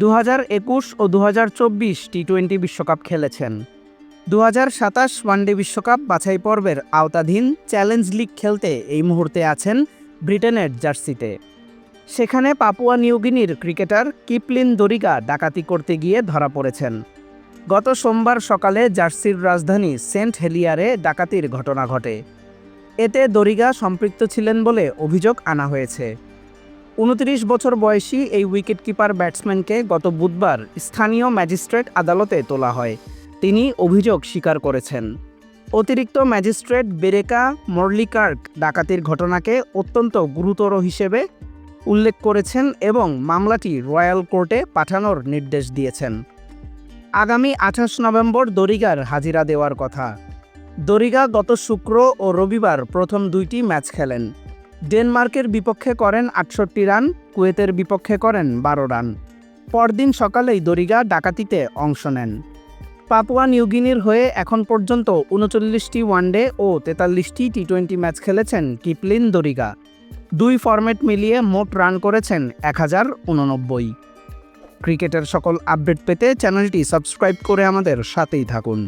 দু হাজার একুশ ও দু হাজার চব্বিশ টি টোয়েন্টি বিশ্বকাপ খেলেছেন। দু হাজার সাতাশ ওয়ানডে বিশ্বকাপ বাছাই পর্বের আওতাধীন চ্যালেঞ্জ লিগ খেলতে এই মুহূর্তে আছেন ব্রিটেনের জার্সিতে। সেখানে পাপুয়া নিউগিনির ক্রিকেটার কিপলিন দরিগা ডাকাতি করতে গিয়ে ধরা পড়েছেন। গত সোমবার সকালে জার্সির রাজধানী সেন্ট হেলিয়ারে ডাকাতির ঘটনা ঘটে। এতে দরিগা সম্পৃক্ত ছিলেন বলে অভিযোগ আনা হয়েছে। উনত্রিশ বছর বয়সী এই উইকেটকিপার ব্যাটসম্যানকে গত বুধবার স্থানীয় ম্যাজিস্ট্রেট আদালতে তোলা হয়। তিনি অভিযোগ স্বীকার করেছেন। অতিরিক্ত ম্যাজিস্ট্রেট বেরেকা মর্লিকার্ক ডাকাতির ঘটনাকে অত্যন্ত গুরুতর হিসেবে উল্লেখ করেছেন এবং মামলাটি রয়্যাল কোর্টে পাঠানোর নির্দেশ দিয়েছেন। আগামী আঠাশ নভেম্বর দরিগার হাজিরা দেওয়ার কথা। দরিগা গত শুক্র ও রবিবার প্রথম দুইটি ম্যাচ খেলেন। ডেনমার্কের বিপক্ষে করেন আটষট্টি রান, কুয়েতের বিপক্ষে করেন বারো রান। পরদিন সকালেই দরিগা ডাকাতিতে অংশ নেন। পাপুয়া নিউগিনির হয়ে এখন পর্যন্ত উনচল্লিশটি ওয়ানডে ও তেতাল্লিশটি টি টোয়েন্টি ম্যাচ খেলেছেন কিপলিন দরিগা। দুই ফরম্যাট মিলিয়ে মোট রান করেছেন এক হাজার উননব্বই। ক্রিকেটের সকল আপডেট পেতে চ্যানেলটি সাবস্ক্রাইব করে আমাদের সাথেই থাকুন।